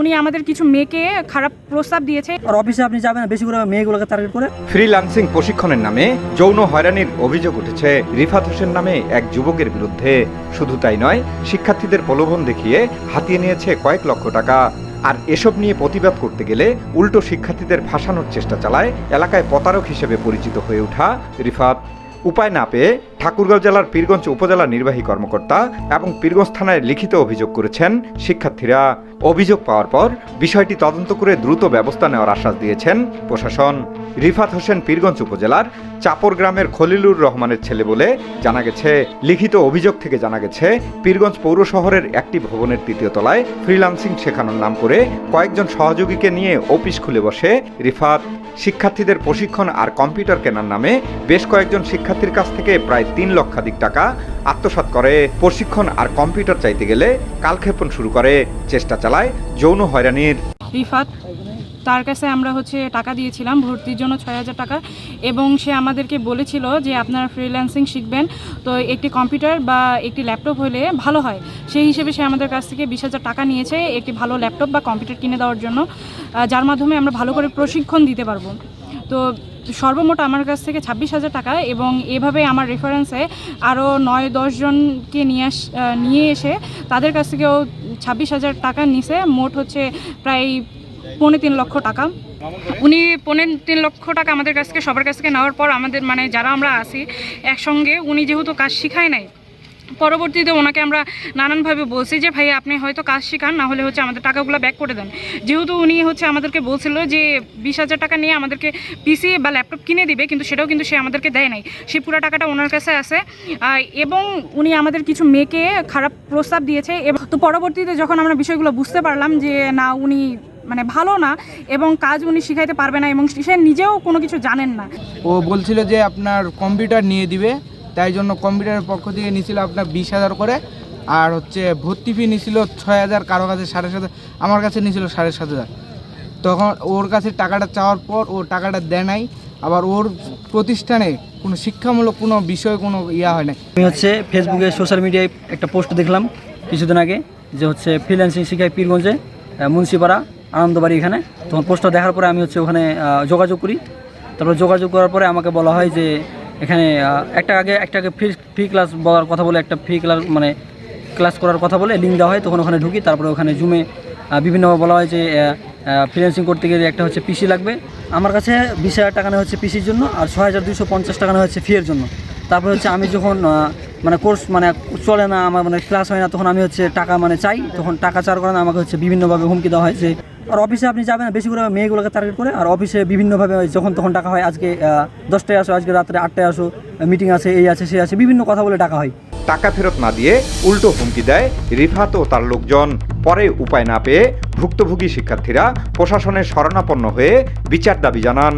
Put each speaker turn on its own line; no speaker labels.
উনি আমাদের কিছু মেয়েকে খারাপ প্রস্তাব দিয়েছে।
আর অফিসে আপনি যাবেন বেশি করে মেয়েগুলোকে টার্গেট করে?
ফ্রিল্যান্সিং প্রশিক্ষণের নামে যৌন হয়রানির অভিযোগ উঠেছে। রিফাত হোসেন নামে এক যুবকের বিরুদ্ধে। শুধু তাই নয় শিক্ষার্থীদের প্রলোভন দেখিয়ে হাতিয়ে নিয়েছে কয়েক লক্ষ টাকা। আর এসব নিয়ে প্রতিবাদ করতে গেলে উল্টো শিক্ষার্থীদের ফাঁসানোর চেষ্টা চালায় এলাকায় প্রতারক হিসেবে পরিচিত হয়ে ওঠা রিফাত। উপায় না পেয়ে ঠাকুরগাঁও জেলার পীরগঞ্জ উপজেলা নির্বাহী কর্মকর্তা এবং পীরগঞ্জ থানায় লিখিত অভিযোগ করেছেন শিক্ষার্থীরা। অভিযোগ পাওয়ার পর বিষয়টি তদন্ত করে দ্রুত ব্যবস্থা নেওয়ার আশ্বাস দিয়েছেন প্রশাসন। রিফাত হোসেন পীরগঞ্জ উপজেলার চাপর গ্রামের খলিলুর রহমানের ছেলে বলে জানা গেছে। লিখিত অভিযোগ থেকে জানা গেছে, পীরগঞ্জ পৌর শহরের একটি ভবনের তৃতীয় তলায় ফ্রিল্যান্সিং শেখানোর নাম করে কয়েকজন সহযোগীকে নিয়ে অফিস খুলে বসে রিফাত। শিক্ষার্থীদের প্রশিক্ষণ আর কম্পিউটার কেনার নামে বেশ কয়েকজন শিক্ষার্থীর কাছ থেকে প্রায় তিন লক্ষাধিক টাকা আত্মসাত করে। প্রশিক্ষণ আর কম্পিউটার চাইতে গেলে কালক্ষেপণ শুরু করে। চেষ্টা চালায় যৌন হয়রানির।
রিফাত তার কাছে আমরা হচ্ছে টাকা দিয়েছিলাম, ভর্তির জন্য ছয় হাজার টাকা, এবং সে আমাদেরকে বলেছিল যে আপনারা ফ্রিল্যান্সিং শিখবেন। তো একটি কম্পিউটার বা একটি ল্যাপটপ হলে ভালো হয়। সেই হিসেবে সে আমাদের কাছ থেকে বিশ হাজার টাকা নিয়েছে একটি ভালো ল্যাপটপ বা কম্পিউটার কিনে দেওয়ার জন্য যার মাধ্যমে আমরা ভালো করে প্রশিক্ষণ দিতে পারব। তো সর্বমোট আমার কাছ থেকে ছাব্বিশ হাজার টাকা, এবং এভাবে আমার রেফারেন্সে আরও নয় দশজনকে নিয়ে আস নিয়ে এসে তাদের কাছ থেকেও ছাব্বিশ হাজার টাকা নিছে। মোট হচ্ছে প্রায় পৌনে তিন লক্ষ টাকা। উনি পৌনে তিন লক্ষ টাকা আমাদের কাছ থেকে, সবার কাছ থেকে নেওয়ার পর আমাদের মানে যারা আমরা আছি একসঙ্গে, উনি যেহেতু কাজ শিখায় নাই, পরবর্তীতে ওনাকে আমরা নানানভাবে বলছি যে ভাই আপনি হয়তো কাজ শেখান, না হলে হচ্ছে আমাদের টাকাগুলো ব্যাক করে দেন। যেহেতু উনি হচ্ছে আমাদেরকে বলছিল যে, বিশ হাজার টাকা নিয়ে আমাদেরকে পিসি বা ল্যাপটপ কিনে দিবে, কিন্তু সেটাও কিন্তু সে আমাদেরকে দেয় নাই। সে পুরো টাকাটা ওনার কাছে আছে। এবং উনি আমাদের কিছু মেয়েকে খারাপ প্রস্তাব দিয়েছে। তো পরবর্তীতে যখন আমরা বিষয়গুলো বুঝতে পারলাম যে, না, উনি মানে ভালো না এবং কাজ উনি শিখাইতে পারবে না এবং সে নিজেও কোনো কিছু জানেন না।
ও বলছিল যে আপনার কম্পিউটার নিয়ে দিবে তাই জন্য কম্পিউটারের পক্ষ থেকে নিয়েছিল আপনার বিশ হাজার করে আর হচ্ছে ভর্তি ফি নিয়েছিল ছয় হাজার কারও কাছে সাড়ে সাত হাজার, আমার কাছে নিয়েছিল সাড়ে সাত হাজার। তখন ওর কাছে টাকাটা চাওয়ার পর ও টাকাটা দেয় নাই আবার ওর প্রতিষ্ঠানে কোনো শিক্ষামূলক কোনো বিষয় কোনো ইয়া হয় না
আমি হচ্ছে ফেসবুকে সোশ্যাল মিডিয়ায় একটা পোস্ট দেখলাম কিছুদিন আগে যে হচ্ছে ফ্রিল্যান্সিং শিখায় পীরগঞ্জে মুন্সিপাড়া। আনন্দবাড়ি এখানে। তখন পোস্টটা দেখার পরে আমি হচ্ছে ওখানে যোগাযোগ করি। তারপর যোগাযোগ করার পরে আমাকে বলা হয় যে, এখানে একটা আগে একটা আগে ফ্রি ফ্রি ক্লাস বলার কথা বলে, একটা ফ্রি ক্লাস মানে ক্লাস করার কথা বলে লিঙ্ক দেওয়া হয়, তখন ওখানে ঢুকি। তারপরে ওখানে জুমে বিভিন্নভাবে বলা হয় যে ফ্রিল্যান্সিং করতে গেলে একটা হচ্ছে পিসি লাগবে। আমার কাছে বিশ হাজার টাকা হচ্ছে পিসির জন্য, আর ছয় হাজার দুশো পঞ্চাশ টাকা নেওয়া হচ্ছে ফিয়ের জন্য। তারপরে হচ্ছে আমি যখন মানে কোর্স মানে চলে না, আমার মানে ক্লাস হয় না, তখন আমি হচ্ছে টাকা মানে চাই। তখন টাকা চাওয়ার কারণে আমাকে হচ্ছে বিভিন্নভাবে হুমকি দেওয়া হয় যে আর অফিসে আপনি যাবেন, বেশি করে মেয়েগুলোকে টার্গেট করে, আর অফিসে বিভিন্নভাবে যখন তখন টাকা হয়, আজকে দশটায় আসো, আজকে রাত্রে আটটায় আসো মিটিং আছে, এই আছে, সে আছে, বিভিন্ন কথা বলে টাকা হয়।
টাকা ফেরত না দিয়ে উল্টো হুমকি দেয় রিফাত ও তার লোকজন। পরে উপায় না পেয়ে ভুক্তভোগী শিক্ষার্থীরা প্রশাসনের শরণাপন্ন হয়ে বিচার দাবি জানান।